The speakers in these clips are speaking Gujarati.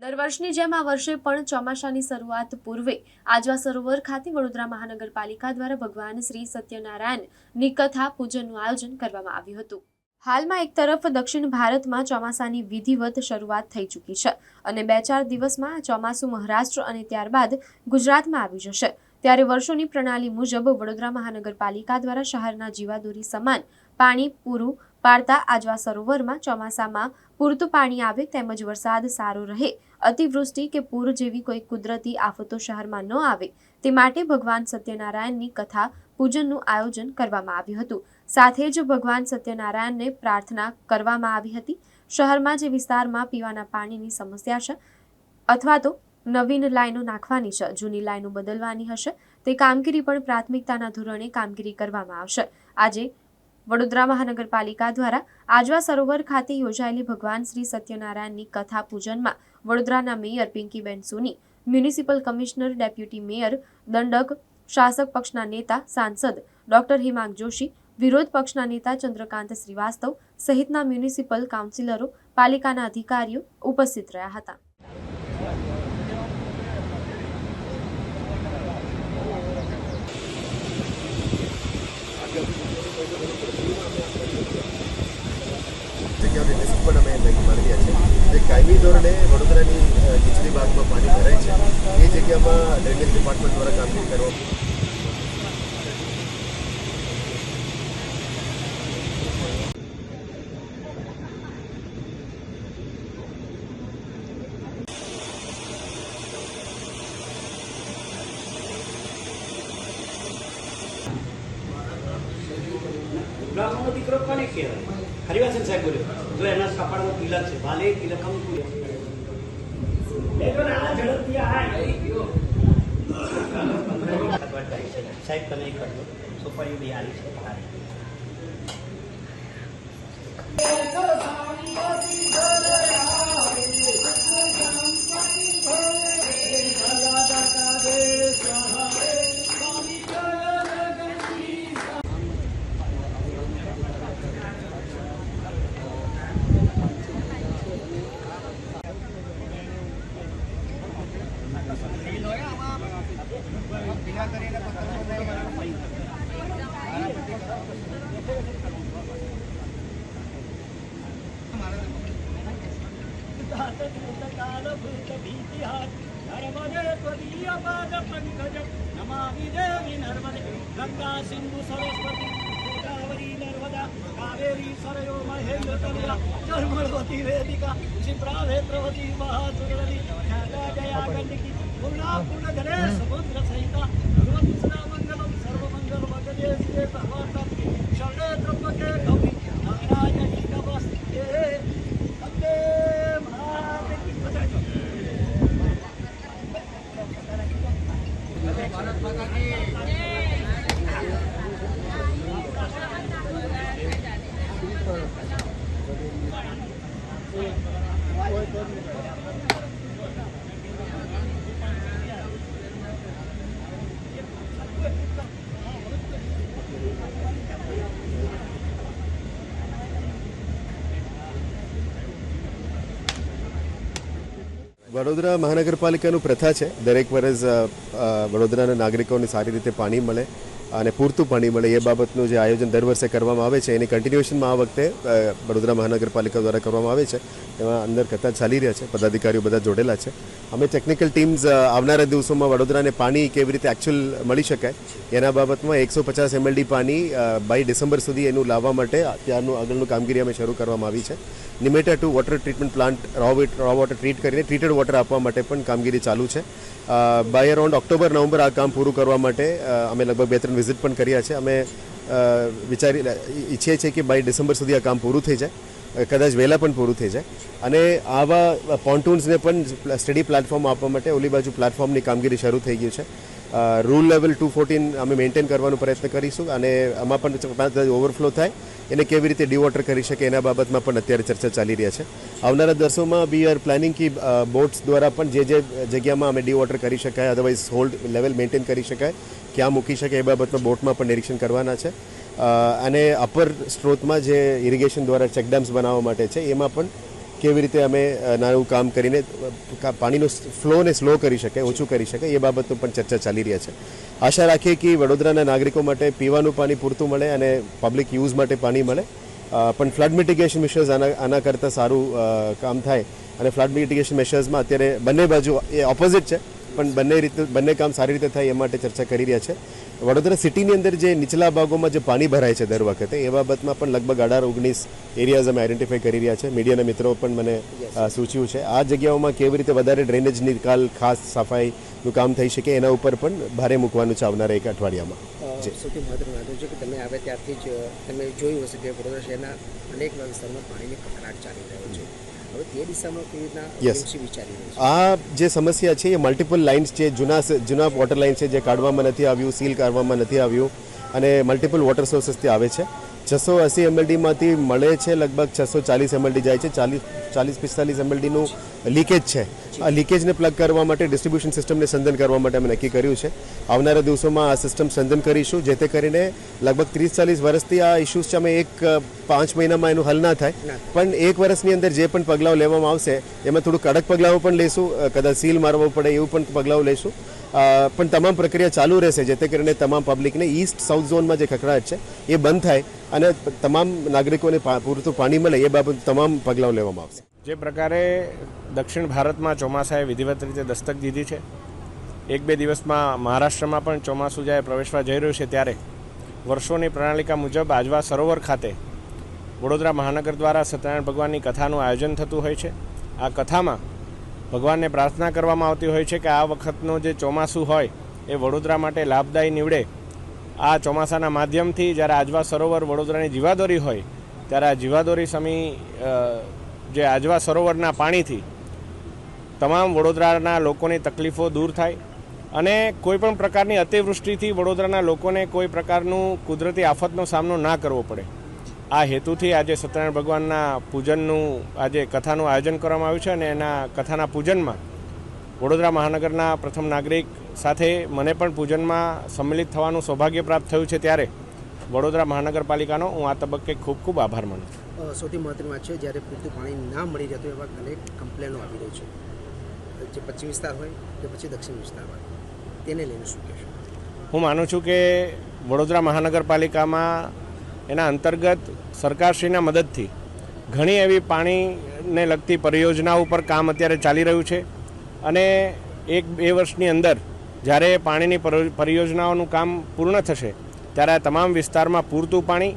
દર વર્ષની જેમ આ વર્ષે પણ ચોમાસાની શરૂઆત પૂર્વે આજવા સરોવર ખાતે વડોદરા મહાનગરપાલિકા દ્વારા ભગવાન શ્રી સત્યનારાયણની કથા પૂજનનું આયોજન કરવામાં આવ્યું હતું. હાલમાં એક તરફ દક્ષિણ ભારતમાં ચોમાસાની વિધિવત શરૂઆત થઈ ચૂકી છે અને બે ચાર દિવસમાં ચોમાસું મહારાષ્ટ્ર અને ત્યારબાદ ગુજરાતમાં આવી જશે. ત્યારે વર્ષોની પ્રણાલી મુજબ વડોદરા મહાનગરપાલિકા દ્વારા શહેરના જીવાદોરી સમાન, પાણી, પૂરું પાડતા આજવા સરોવરમાં ચોમાસામાં પૂરતું પાણી આવે તેમજ વરસાદ સારો રહે, અતિવૃષ્ટિ કે પૂર જેવી કોઈ કુદરતી આફતો શહેરમાં ન આવે, તે માટે ભગવાન સત્યનારાયણની કથા પૂજનનું આયોજન કરવામાં આવ્યું હતું. સાથે જ ભગવાન સત્યનારાયણને પ્રાર્થના કરવામાં આવી હતી. શહેરમાં જે વિસ્તારમાં પીવાના પાણીની સમસ્યા છે અથવા તો નવીન લાઈનો નાખવાની છે, જૂની લાઈનો બદલવાની હશે, તે કામગીરી પણ પ્રાથમિકતાના ધોરણે કામગીરી કરવામાં આવશે. આજે વડોદરા મહાનગરપાલિકા દ્વારા આજવા સરોવર ખાતે યોજાયેલી ભગવાન શ્રી સત્યનારાયણની કથા પૂજનમાં વડોદરાના mayor Pinkiben Soni, municipal commissioner deputy mayor દંડક શાસક પક્ષના નેતા સાંસદ ડોક્ટર હિમાંગ જોશી, વિરોધ પક્ષના નેતા ચંદ્રકાંત શ્રીવાસ્તવ સહિતના મ્યુનિસિપલ કાઉન્સિલરો, પાલિકાના અધિકારીઓ ઉપસ્થિત રહ્યા હતા. પણ અમે લઈ માંડ્યા છે. જે કાયમી ધોરણે વડોદરાની અ, નીચલી ભાગમાં પાણી ભરાય છે એ જગ્યામાં ડ્રેનેજ ડિપાર્ટમેન્ટ દ્વારા કામગીરી કરવા બ્રાહ્મણનો દીકરો કોને કહેવાય? હરિવાસન સાહેબ બોલ્યો જો એના કપાળમાં તિલક છે તિલકમ તિલક. એ જો ને, આ ઝડપથી આ આવી ગયો. સાહેબ, તમે કરજો સોપારીઓ બી આવી છે સારી. નમામિ દેવી નર્મદે ગંગા नर्मदे સરસ્વતી ગોદાવરી નર્મદા કાવેરી સરયો મહેન્દ્રતનયા ચર્મણવતી વેદિકા ક્ષિપ્રા ભેત્રવતી મહાસુરવતી ખ્યાતા જયા ગંડકી પૂર્ણા પૂર્ણ જલે સમુદ્ર સહિતા ભગવતી સદા મંગલમ સર્વ મંગલ મગજે શિવે સર્વાર્થે શરણે Yeah. વડોદરા મહાનગરપાલિકાનું પ્રથા છે. દરેક વર્ષ વડોદરાના નાગરિકોને સારી રીતે પાણી મળે. અને પૂરતું પાણી મળે એ બાબતનું જે આયોજન દર વર્ષે કરવામાં આવે છે, એની કન્ટિન્યુએશનમાં આ વખતે વડોદરા મહાનગરપાલિકા દ્વારા કરવામાં આવે છે. એમાં અંદર કથા ચાલી રહ્યા છે, પદાધિકારીઓ બધા જોડેલા છે. અમે ટેકનિકલ ટીમ્સ આવનારા દિવસોમાં વડોદરાને પાણી કેવી રીતે એકચ્યુઅલ મળી શકાય, એના બાબતમાં એકસો પચાસ એમએલડી પાણી બાય ડિસેમ્બર સુધી એનું લાવવા માટે ત્યારનું આગળનું કામગીરી અમે શરૂ કરવામાં આવી છે. Nimeta two water treatment plant raw raw water treat કરીને ટ્રીટેડ વોટર આપવા માટે પણ કામગીરી ચાલુ છે. બાય અરાઉન્ડ ઓક્ટોબર નવેમ્બર આ કામ પૂરું કરવા માટે અમે લગભગ બે ત્રણ વિઝિટ પણ કર્યા છે. અમે વિચારી, ઈચ્છીએ છીએ કે બાય ડિસેમ્બર સુધી આ કામ પૂરું થઈ જાય. કદાચ વહેલા પણ પૂરું થઈ જાય. અને આવા પોન્ટૂન્સને પણ સ્ટડી પ્લેટફોર્મ આપવા માટે ઓલી બાજુ પ્લેટફોર્મની કામગીરી શરૂ થઈ ગયું છે. રૂલ લેવલ ટુ ફોર્ટીન અમે મેન્ટેન કરવાનો પ્રયત્ન કરીશું અને આમાં પણ ઓવરફ્લો થાય. એને કેવી રીતે ડિવોટર કરી શકે એના બાબતમાં પણ અત્યારે ચર્ચા ચાલી રહ્યા છે. આવનારા દિવસોમાં વી આર પ્લાનિંગ કે બોટ્સ દ્વારા પણ જે જે જગ્યામાં અમે ડિવોટર કરી શકાય અધરવાઇઝ હોલ્ડ લેવલ મેન્ટેન કરી શકાય. ક્યાં મૂકી શકે એ બાબતમાં બોટમાં પણ નિરીક્ષણ કરવાના છે. અને અપર સ્ત્રોતમાં જે ઇરિગેશન દ્વારા ચેકડેમ્સ બનાવવા માટે છે, એમાં પણ કેવી રીતે અમે નાનું કામ કરીને પાણીનો ફ્લોને સ્લો કરી શકે, ઓછું કરી શકે, એ બાબતનું પણ ચર્ચા ચાલી રહ્યા છે. આશા રાખીએ કે વડોદરાના નાગરિકો માટે પીવાનું પાણી પૂરતું મળે અને પબ્લિક યુઝ માટે પાણી મળે. પણ ફ્લડ મિટિગેશન મિશર્સ આના આના કરતાં સારું કામ થાય. અને ફ્લડ મિટિગેશન મેશર્સમાં અત્યારે બંને બાજુ એ ઓપોઝિટ છે. પણ બંને રીતે બંને કામ સારી રીતે થાય એ માટે ચર્ચા કરી રહ્યા છે. વડોદરા સિટીની અંદર જે નીચલા ભાગોમાં જે પાણી ભરાય છે દર વખતે એ બાબતમાં પણ લગભગ અઢાર ઓગણીસ એરિયાઝ અમે આઈડેન્ટિફાઈ કરી રહ્યા છે. મીડિયાના મિત્રો પણ મને સૂચવ્યું સૂચ્યું છે. આ જગ્યાઓમાં કેવી રીતે વધારે ડ્રેનેજ નિકાલ ખાસ સફાઈનું કામ થઈ શકે એના ઉપર પણ ભારે મૂકવાનું છે આવનારા એક અઠવાડિયામાં. સૌથી મહત્વનું વાંધો છે કે તમે આવ્યા ત્યારથી જ તમે જોયું હશે કે વડોદરા શહેરના અનેક વિસ્તારમાં પાણીની કકડાટ ચાલી રહ્યો છે. છે આ જે સમસ્યા છે એ મલ્ટિપલ લાઇન્સ છે જૂના જૂના વોટર લાઇન છે જે કાઢવામાં નથી આવ્યું સીલ કરવામાં નથી આવ્યું અને મલ્ટિપલ વોટર સોર્સીસથી આવે છે. છસો અસી એમએલડીમાંથી મળે છે લગભગ છસો ચાલીસ એમએલડી જાય છે. ચાલીસ ચાલીસ પિસ્તાલીસ એમએલડીનું લીકેજ છે. આ લીકેજને પ્લગ કરવા માટે ડિસ્ટ્રીબ્યુશન સિસ્ટમને સંધન કરવા માટે અમે નક્કી કર્યું છે. આવનારા દિવસોમાં આ સિસ્ટમ સંધન કરીશું જેથી કરીને લગભગ ત્રીસ ચાલીસ વર્ષથી આ ઇસ્યુઝ છે અમે એક પાંચ મહિનામાં એનું હલ ના થાય. પણ એક વર્ષની અંદર જે પણ પગલાઓ લેવામાં આવશે એમાં થોડું કડક પગલાઓ પણ લઈશું કદાચ સીલ મારવું પડે એવું પણ પગલાઓ અ, પણ તમામ પ્રક્રિયા ચાલુ રહેશે, જેથી કરીને તમામ પબ્લિકને ઈસ્ટ સાઉથ ઝોનમાં જે ખખડાટ છે, એ બંધ થાય અને તમામ નાગરિકોને પૂરતું પાણી મળે, એ બાબત તમામ પગલાઓ લેવામાં આવશે. જે પ્રકારે દક્ષિણ ભારતમાં ચોમાસાએ વિધિવત રીતે દસ્તક દીધી છે, એક બે દિવસમાં મહારાષ્ટ્રમાં પણ ચોમાસું જ્યારે પ્રવેશવા જઈ રહ્યું છે ત્યારે, વર્ષોની પ્રણાલિકા મુજબ આજવા સરોવર ખાતે વડોદરા મહાનગર દ્વારા સત્યનારાયણ ભગવાનની કથાનું આયોજન થતું હોય છે. આ કથામાં ભગવાનને પ્રાર્થના કરવામાં આવતી હોય છે કે આ વખતનું જે ચોમાસું હોય, એ વડોદરા માટે લાભદાયી નીવડે. આ ચોમાસાના માધ્યમથી જ્યારે આજવા સરોવર વડોદરાની જીવાદોરી હોય, ત્યારે આ જીવાદોરી સમી જે આજવા સરોવરના પાણીથી તમામ વડોદરાના લોકોની તકલીફો દૂર થાય અને કોઈ પણ પ્રકારની અતિવૃષ્ટિથી વડોદરાના લોકોને કોઈ પ્રકારનું કુદરતી આફતનો સામનો ના કરવો પડે. આ હેતુથી આજે સત્યનારાયણ ભગવાનના પૂજનનું આજે કથાનું આયોજન કરવામાં આવ્યું છે અને એના કથાના પૂજનમાં વડોદરા મહાનગરના પ્રથમ નાગરિક સાથે મને પણ પૂજનમાં સંમિલિત થવાનું સૌભાગ્ય પ્રાપ્ત થયું છે ત્યારે વડોદરા મહાનગરપાલિકાનો હું આ તબક્કે ખૂબ ખૂબ આભાર માનું છું. સૌથી મહત્વની વાત છે જ્યારે પૂરતું પાણી ના મળી રહેતું એવા અનેક કમ્પ્લેનો આવી રહી છે. જે પશ્ચિમ વિસ્તાર હોય કે પછી દક્ષિણ વિસ્તાર હોય તેને લઈને શું કહેશો? હું માનું છું કે વડોદરા મહાનગરપાલિકામાં એના અંતર્ગત સરકારશ્રીના મદદથી ઘણી એવી પાણીને લગતી પરિયોજનાઓ ઉપર કામ અત્યારે ચાલી રહ્યું છે. અને એક બે વર્ષની અંદર જ્યારે પાણીની પરિયોજનાઓનું કામ પૂર્ણ થશે, ત્યારે આ તમામ વિસ્તારમાં પૂરતું પાણી,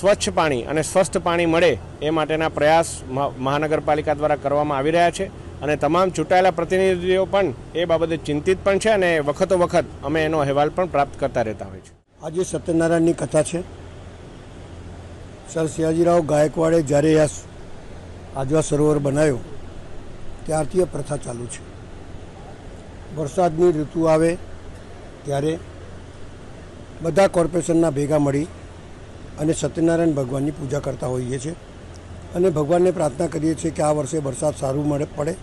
સ્વચ્છ પાણી અને સ્વસ્થ પાણી મળે એ માટેના પ્રયાસ મહા- મહાનગરપાલિકા દ્વારા કરવામાં આવી રહ્યા છે. અને તમામ ચૂંટાયેલા પ્રતિનિધિઓ પણ એ બાબતે ચિંતિત પણ છે અને વખતો વખત અમે એનો અહેવાલ પણ પ્રાપ્ત કરતા રહેતા હોય છે. આજે સત્યનારાયણની કથા છે. સર સયાજીરાવ ગાયકવાડે જ્યારે આ આજવા સરોવર બનાવ્યો, ત્યારથી આ પ્રથા ચાલુ છે. વરસાદની ઋતુ આવે ત્યારે બધા કોર્પોરેશનના ભેગા મળી અને સત્યનારાયણ ભગવાનની પૂજા કરતા હોઈએ છીએ અને ભગવાનને પ્રાર્થના કરીએ છીએ કે આ વર્ષે વરસાદ સારું મળે, પડે.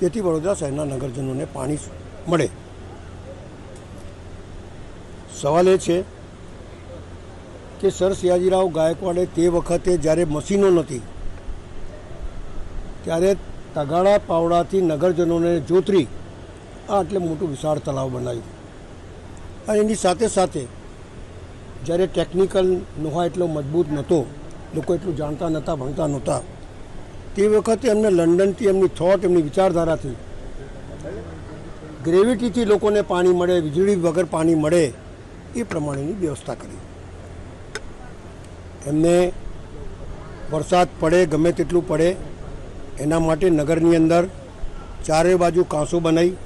તેથી વડોદરા શહેરના નગરજનોને પાણી મળે. સવાલ એ છે કે સર સયાજીરાવ ગાયકવાડે તે વખતે જ્યારે મશીનો નથી ત્યારે તગાડા પાવડાથી નગરજનોને જોતરી, આ એટલે મોટું વિશાળ તળાવ બનાવ્યું. અને એની સાથે સાથે જ્યારે ટેકનિકલ નોહા એટલો મજબૂત નહોતો, લોકો એટલું જાણતા નહોતા, ભણતા નહોતા, તે વખતે એમને લંડનથી એમની થોટ એમની વિચારધારાથી ગ્રેવિટીથી લોકોને પાણી મળે, વીજળી વગર પાણી મળે, એ પ્રમાણેની વ્યવસ્થા કરી. એમને વરસાદ પડે, ગમે તેટલું પડે, એના માટે નગરની અંદર ચારે બાજુ કાંસો બનાવી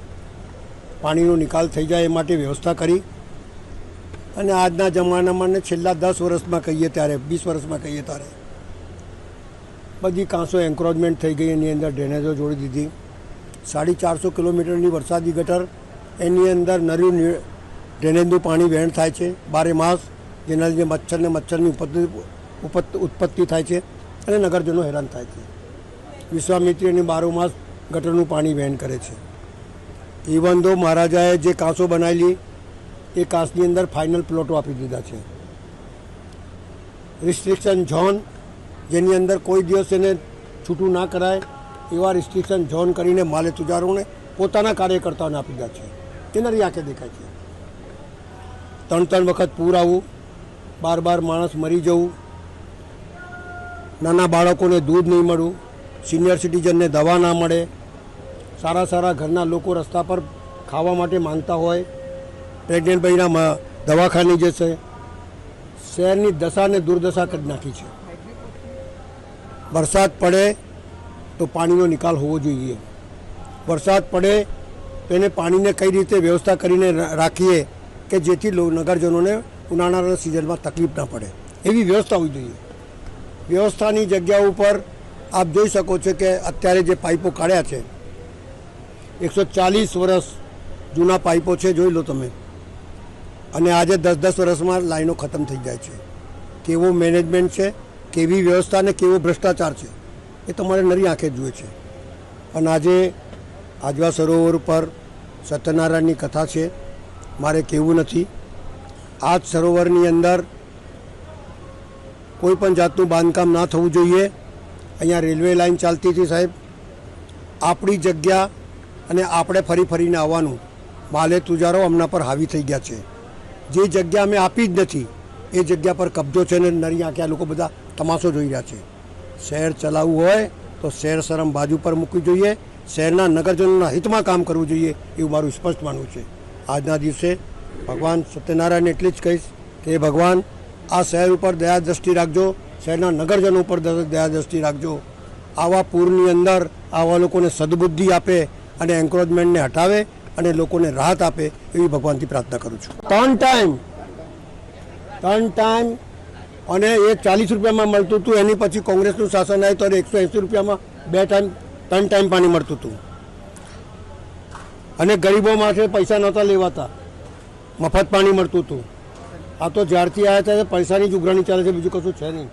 પાણીનો નિકાલ થઈ જાય એ માટે વ્યવસ્થા કરી. અને આજના જમાનામાં ને છેલ્લા દસ વર્ષમાં કહીએ ત્યારે, વીસ વર્ષમાં કહીએ ત્યારે, બધી કાંસો એન્ક્રોચમેન્ટ થઈ ગઈ, એની અંદર ડ્રેનેજો જોડી દીધી. સાડી ચારસો કિલોમીટરની વરસાદી ગટર, એની અંદર નર્યું ડ્રેનેજનું પાણી વહેણ થાય છે, બારે માસ. જેના લીધે મચ્છરને મચ્છરની ઉપત્તિ ઉપત- ઉત્પત્તિ થાય છે અને નગરજનો હેરાન થાય છે. વિશ્વામિત્રીની બારો માસ ગટરનું પાણી વહેન કરે છે. ઇવન દો મહારાજાએ જે કાંસો બનાવેલી, એ કાંસની અંદર ફાઇનલ પ્લોટો આપી દીધા છે. રિસ્ટ્રિક્શન ઝોન, જેની અંદર કોઈ દિવસ એને છૂટું ના કરાય, એવા રિસ્ટ્રિક્શન ઝોન કરીને માલે તુજારોને પોતાના કાર્યકર્તાઓને આપી દીધા છે. નરી આંખે દેખાય છે. ત્રણ ત્રણ વખત પૂર આવવું બાર બાર માણસ મરી જવું, નાના બાળકોને દૂધ નહીં મળવું સિનિયર સિટીઝનને દવા ના મળે, સારા સારા ઘરના લોકો રસ્તા પર ખાવા માટે માંગતા હોય પ્રેગ્નેન્ટ ભાઈના દવાખાની જે જશે, શહેરની દશાને દુર્દશા કરી નાખી છે. વરસાદ પડે તો પાણીનો નિકાલ હોવો જોઈએ. વરસાદ પડે તો એને પાણીને કઈ રીતે વ્યવસ્થા કરીને રાખીએ કે જેથી નગરજનોને ઉનાળાના સિઝનમાં તકલીફ ના પડે. એવી વ્યવસ્થા હોવી જોઈએ. વ્યવસ્થાની જગ્યા ઉપર આપ જોઈ શકો છો કે અત્યારે જે પાઇપો કાઢ્યા છે, એકસો ચાલીસ વર્ષ જૂના પાઇપો છે, જોઈ લો તમે. અને આજે દસ દસ વર્ષમાં લાઈનો ખતમ થઈ જાય છે. કેવો મેનેજમેન્ટ છે, કેવી વ્યવસ્થા અને કેવો ભ્રષ્ટાચાર છે, એ તમારે નરી આંખે જુએ છે. અને આજે આજવા સરોવર ઉપર સત્યનારાયણની કથા છે, મારે કહેવું નથી. આ જ સરોવરની અંદર કોઈ પણ જાતનું બાંધકામ ના થવું જોઈએ. અહીંયા રેલવે લાઈન ચાલતી હતી સાહેબ. આપણી જગ્યા અને આપણે ફરી ફરીને આવવાનું. માલે તુજારો હમણાં પર હાવી થઈ ગયા છે. જે જગ્યા અમે આપી જ નથી, એ જગ્યા પર કબજો છે ને નરી આંખે આ લોકો બધા તમાશો જોઈ રહ્યા છે. શહેર ચલાવવું હોય તો શહેર શરમ બાજુ પર મૂકવી જોઈએ. શહેરના નગરજનોના હિતમાં કામ કરવું જોઈએ એવું મારું સ્પષ્ટ માનવું છે. આજના દિવસે ભગવાન સત્યનારાયણ એટલી જ કહીશ કે ભગવાન, આ શહેર ઉપર દયા દ્રષ્ટિ રાખજો, શહેરના નગરજનો ઉપર દયા દ્રષ્ટિ રાખજો. આવા પૂરની અંદર આવા લોકોને સદબુદ્ધિ આપે અને એન્કરેજમેન્ટને હટાવે અને લોકોને રાહત આપે એવી ભગવાનથી પ્રાર્થના કરું છું. ત્રણ ટાઈમ ત્રણ ટાઈમ અને એ ચાલીસ રૂપિયામાં મળતું હતું, એની પછી કોંગ્રેસનું શાસન આવ્યું ત્યારે એકસો એંસી રૂપિયામાં બે ટાઈમ, ત્રણ ટાઈમ પાણી મળતું હતું. અને ગરીબો માટે પૈસા નહોતા લેવાતા. મફત પાણી મળતું હતું. આ તો જ્યારથી આવ્યા ત્યારે પૈસાની જ ઉઘરાણી ચાલે છે, બીજું કશું છે નહીં.